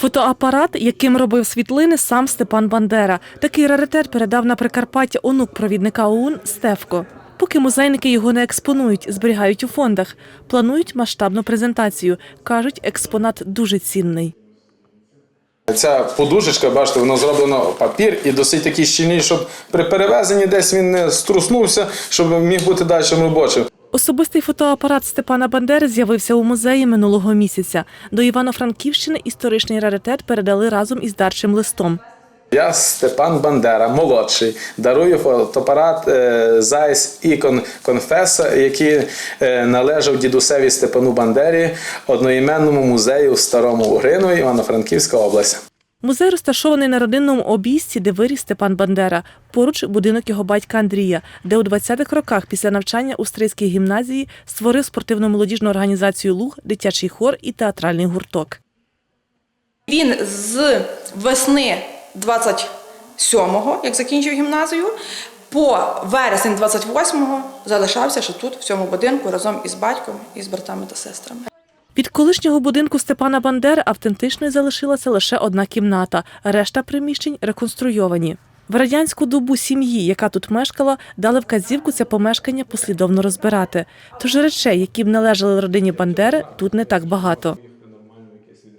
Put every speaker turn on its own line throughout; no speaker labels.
Фотоапарат, яким робив світлини сам Степан Бандера. Такий раритет передав на Прикарпаття онук провідника ОУН Стевко. Поки музейники його не експонують, зберігають у фондах. Планують масштабну презентацію. Кажуть, експонат дуже цінний.
Ця подушечка, бачите, воно зроблено папір і досить такий щільний, щоб при перевезенні десь він не струснувся, щоб міг бути далі робочим.
Особистий фотоапарат Степана Бандери з'явився у музеї минулого місяця. До Івано-Франківщини історичний раритет передали разом із дарчим листом.
Я Степан Бандера, молодший, дарую фотоапарат е, Zeiss Icon Confessa, який е, належав дідусеві Степану Бандері, одноіменному музею в Старому Угринові, Івано-Франківська область.
Музей розташований на родинному обійсті, де виріс Степан Бандера. Поруч будинок його батька Андрія, де у 20-х роках після навчання у Стрийській гімназії створив спортивно-молодіжну організацію Луг, дитячий хор і театральний гурток.
Він з весни 27-го, як закінчив гімназію, по вересень 28-го залишався ще тут, в цьому будинку, разом із батьком і з братами та сестрами.
Від колишнього будинку Степана Бандери автентичною залишилася лише одна кімната, решта приміщень реконструйовані. В радянську добу сім'ї, яка тут мешкала, дали вказівку це помешкання послідовно розбирати. Тож речей, які б належали родині Бандери, тут не так багато.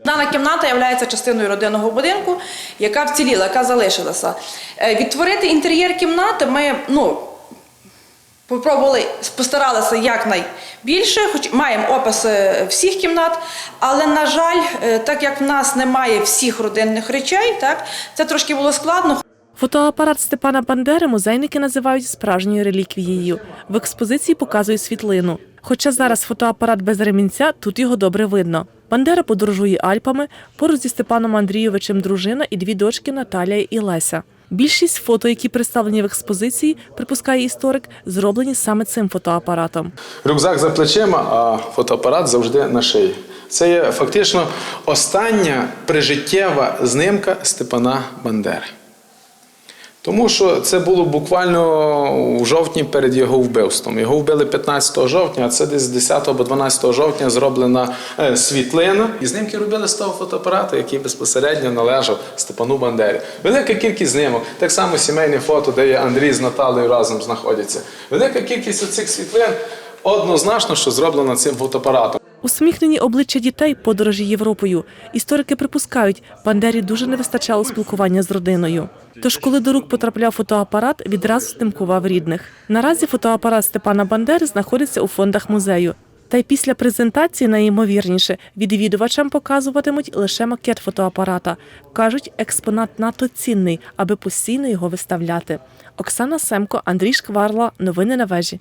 Дана кімната є частиною родинного будинку, яка вціліла, яка залишилася. Е, Відтворити інтер'єр кімнати ми ну, попробували, постаралися якнайбільше, хоч маємо описи всіх кімнат, але, на жаль, е, так як в нас немає всіх родинних речей, так, це трошки було складно.
Фотоапарат Степана Бандери музейники називають справжньою реліквією. В експозиції показують світлину. Хоча зараз фотоапарат без ремінця, тут його добре видно. Бандера подорожує Альпами, поруч зі Степаном Андрійовичем дружина і дві дочки Наталія і Леся. Більшість фото, які представлені в експозиції, припускає історик, зроблені саме цим фотоапаратом.
Рюкзак за плечима, а фотоапарат завжди на шиї. Це є фактично остання прижиттєва знимка Степана Бандери. Тому що це було буквально у жовтні перед його вбивством. Його вбили 15 жовтня, а це десь 10 або 12 жовтня зроблена е, світлина. І знімки робили з того фотоапарату, який безпосередньо належав Степану Бандері. Велика кількість знімок, так само сімейне фото, де є Андрій з Наталею разом знаходяться. Велика кількість цих світлин однозначно, що зроблена цим фотоапаратом.
Усміхнені обличчя дітей подорожі Європою. Історики припускають, Бандері дуже не вистачало спілкування з родиною. Тож, коли до рук потрапляв фотоапарат, відразу знімкував рідних. Наразі фотоапарат Степана Бандери знаходиться у фондах музею. Та й після презентації, найімовірніше, відвідувачам показуватимуть лише макет фотоапарата. Кажуть, експонат надто цінний, аби постійно його виставляти. Оксана Семко, Андрій Шкварла. Новини на вежі.